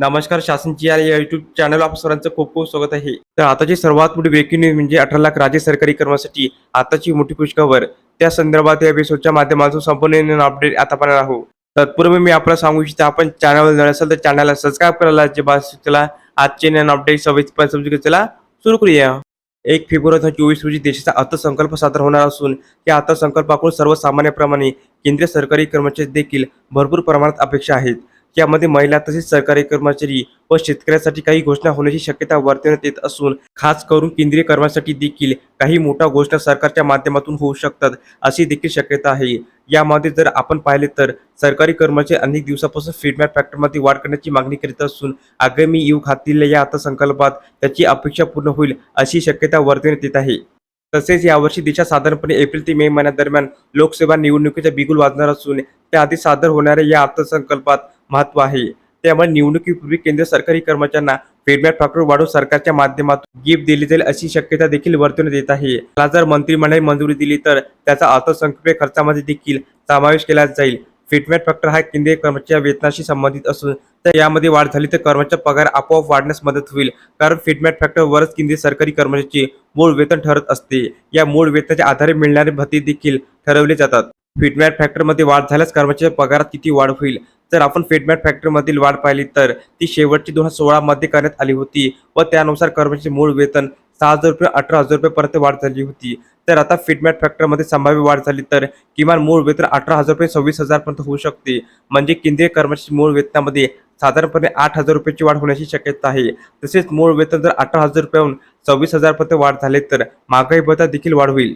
नमस्कार शासनची या YouTube channel आप सरांचं खूप खूप स्वागत आहे. तर आताची सर्वात मोठी ब्रेकिंग न्यूज म्हणजे अठरा लाख राज्य सरकारी कर्मासाठी आताची मोठी पुष्कावर त्या संदर्भात या एपिसोडच्या माध्यमातून संपूर्ण अपडेट आता पाहणार आहोत. तत्पूर्वी मी आपल्याला सांगू इच्छितो आपण चॅनलवर जर असेल तर चॅनलला सबस्क्राईब करायला जे बास चला आजचे नवीन अपडेट सविस्तर समजू चला सुरू करूया. एक फेब्रुवारी दोन चोवीस रोजी देशाचा अर्थसंकल्प सादर होणार असून या अर्थसंकल्पाकडून सर्वसामान्यप्रमाणे केंद्रीय सरकारी कर्मचारी देखील भरपूर प्रमाणात अपेक्षा आहेत. यामध्ये महिला तसेच सरकारी कर्मचारी व शेतकऱ्यांसाठी काही घोषणा होण्याची शक्यता वर्तवण्यात येत असून खास करून केंद्रीय कर्मचारी देखील काही मोठ्या घोषणा सरकारच्या माध्यमातून होऊ शकतात अशी देखील शक्यता आहे. यामध्ये जर आपण पाहिले तर सरकारी कर्मचारी अनेक दिवसापासून फीडबॅक फॅक्टरमध्ये वाढ करण्याची मागणी करीत असून आगामी येऊ घातलेल्या या अर्थसंकल्पात त्याची अपेक्षा पूर्ण होईल अशी शक्यता वर्तवण्यात येत आहे. तसेच यावर्षी देशात साधारणपणे एप्रिल ते मे महिन्यादरम्यान लोकसभा निवडणुकीचा बिगुल वाजणार असून त्याआधी सादर होणाऱ्या या अर्थसंकल्पात महत्त्व आहे. त्यामुळे निवडणुकीपूर्वी केंद्र सरकारी कर्मचाऱ्यांना फीडबॅक फॅक्टर वाढवून सरकारच्या माध्यमातून गिफ्ट दिली जाईल अशी शक्यता देखील वर्तवण्यात येत आहे. त्याला जर मंत्रिमंडळाने मंजुरी दिली तर त्याचा अर्थसंकल्पीय खर्चामध्ये देखील समावेश केला जाईल. फीडबॅक फॅक्टर हा केंद्रीय कर्मचाऱ्या वेतनाशी संबंधित असून तर यामध्ये वाढ झाली तर कर्मचा पगार आपोआप वाढण्यास मदत होईल. कारण फीडबॅक फॅक्टरवरच केंद्रीय सरकारी कर्मचाऱ्याचे मूळ वेतन ठरत असते. या मूळ वेतनाच्या आधारे मिळणारे भत्ते देखील ठरवले जातात. फीडबॅक फॅक्टरमध्ये वाढ झाल्यास कर्मचाऱ्याच्या पगारात किती वाढ होईल? जर आपण फेडमॅट फॅक्टरमधील वाढ पाहिली तर ती शेवटची दोन हजार सोळामध्ये करण्यात आली होती व त्यानुसार कर्मचारी मूळ वेतन सहा हजार रुपये अठरा हजार रुपयेपर्यंत वाढ झाली होती. तर आता फिटमॅट फॅक्टरमध्ये संभाव्य वाढ झाली तर किमान मूळ वेतन अठरा हजार रुपये सव्वीस हजारपर्यंत होऊ शकते. म्हणजे केंद्रीय कर्मचारी मूळ वेतनामध्ये साधारणपणे आठ हजार रुपयाची वाढ होण्याची शक्यता आहे. तसेच मूळ वेतन जर अठरा हजार रुपयाहून सव्वीस हजारपर्यंत वाढ झाले तर महागाई भत्ता देखील वाढ होईल.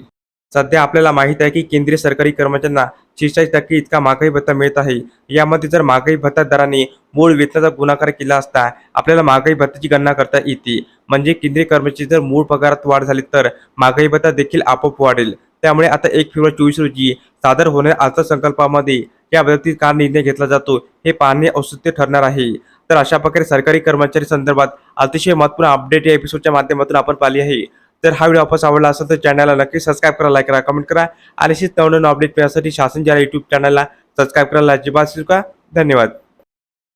सध्या आपल्याला माहीत आहे की केंद्रीय सरकारी कर्मचाऱ्यांना शेहेचाळीस टक्के इतका महागाई भत्ता मिळत आहे. यामध्ये जर महागाई भत्ता दराने मूळ वेतनाचा गुणाकार केला असता आपल्याला महागाई भत्त्याची गणना करता येते. म्हणजे केंद्रीय कर्मचारी जर मूळ पगारात वाढ झाली तर महागाई भत्ता देखील आपोआप वाढेल. त्यामुळे आता एक फेब्रुवारी चोवीस रोजी सादर होणाऱ्या अर्थसंकल्पामध्ये या बाबतीत का निर्णय घेतला जातो हे पाहणे औषध्य ठरणार आहे. तर अशा प्रकारे सरकारी कर्मचारी संदर्भात अतिशय महत्त्वपूर्ण अपडेट या एपिसोडच्या माध्यमातून आपण पाहिली आहे. तर हा व्हिडिओ आपल्यास आवडला असेल तर चॅनलला नक्की सबस्क्राईब करा लाईक करा कमेंट करा. आणि अशीच नवनवीन अपडेट मिळण्यासाठी शासन ज्या युट्यूब चॅनलला सबस्क्राईब करायला अजिबात विसरू धन्यवाद.